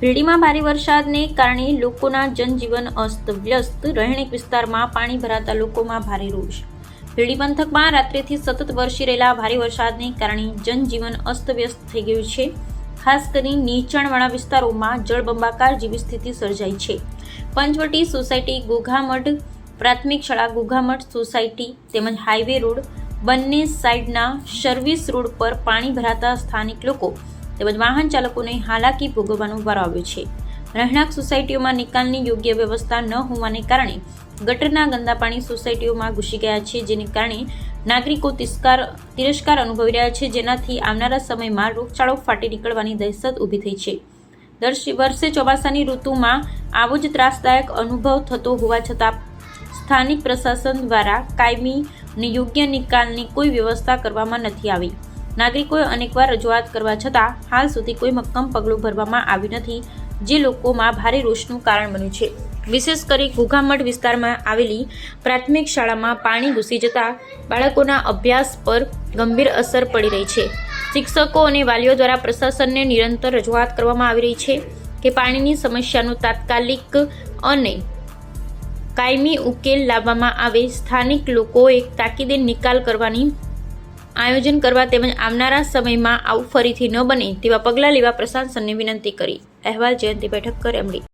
ભીડીમાં ભારે વરસાદને કારણે લોકોના જનજીવન અસ્તવ્યસ્ત રહેણીક વિસ્તારમાં પાણી ભરાતા લોકોમાં ભારે રોષ. ભીડી પંથકમાં રાત્રેથી સતત વરસી રહેલા ભારે વરસાદને કારણે જનજીવન અસ્તવ્યસ્ત થઈ ગયું છે. ખાસ કરી નીચાણવાળા વિસ્તારોમાં જળબંબાકાર જેવી સ્થિતિ સર્જાઈ છે. પંચવટી સોસાયટી ગોઘામઠ પ્રાથમિક શાળા ગોઘામઠ સોસાયટી તેમજ હાઈવે રોડ બંને સાઈડના સર્વિસ રોડ પર પાણી ભરાતા સ્થાનિક લોકો તેમજ વાહન ચાલકોને હાલાકી ભોગવવાનું વારો આવ્યો છે. રહેણાંક સોસાયટીઓમાં નિકાલની યોગ્ય વ્યવસ્થા ન હોવાને કારણે ગટરના ગંદા પાણી સોસાયટીઓમાં ઘૂસી ગયા છે, જેને કારણે નાગરિકો તિસ્કાર, તિરસ્કાર અનુભવી રહ્યા છે, જેનાથી આવનારા સમયમાં રોગચાળો ફાટી નીકળવાની દહેશત ઊભી થઈ છે. દર વર્ષે ચોમાસાની ઋતુમાં આવો જ ત્રાસદાયક અનુભવ થતો હોવા છતાં સ્થાનિક પ્રશાસન દ્વારા કાયમી અને યોગ્ય નિકાલની કોઈ વ્યવસ્થા કરવામાં નથી આવી. નાગરિકોએ અનેકવાર રજૂઆત કરવા છતાં હાલ સુધી કોઈ મક્કમ પગલું ભરવામાં આવ્યું નથી, જે લોકોમાં ભારે રોષનું કારણ બન્યું છે. વિશેષ કરી ઘોઘામઠ વિસ્તારમાં આવેલી પ્રાથમિક શાળામાં પાણી ઘૂસી જતા બાળકોના અભ્યાસ પર ગંભીર અસર પડી રહી છે. શિક્ષકો અને વાલીઓ દ્વારા પ્રશાસનને નિરંતર રજૂઆત કરવામાં આવી રહી છે કે પાણીની સમસ્યાનું તાત્કાલિક અને કાયમી ઉકેલ લાવવામાં આવે. સ્થાનિક લોકોએ તાકીદે નિકાલ કરવાની આયોજન કરવા તેમજ આવનારા સમયમાં આવું ફરીથી ન બને તેવા પગલાં લેવા પ્રશાસનને વિનંતી કરી. અહેવાલ જયંતિ બેઠક કર એમડી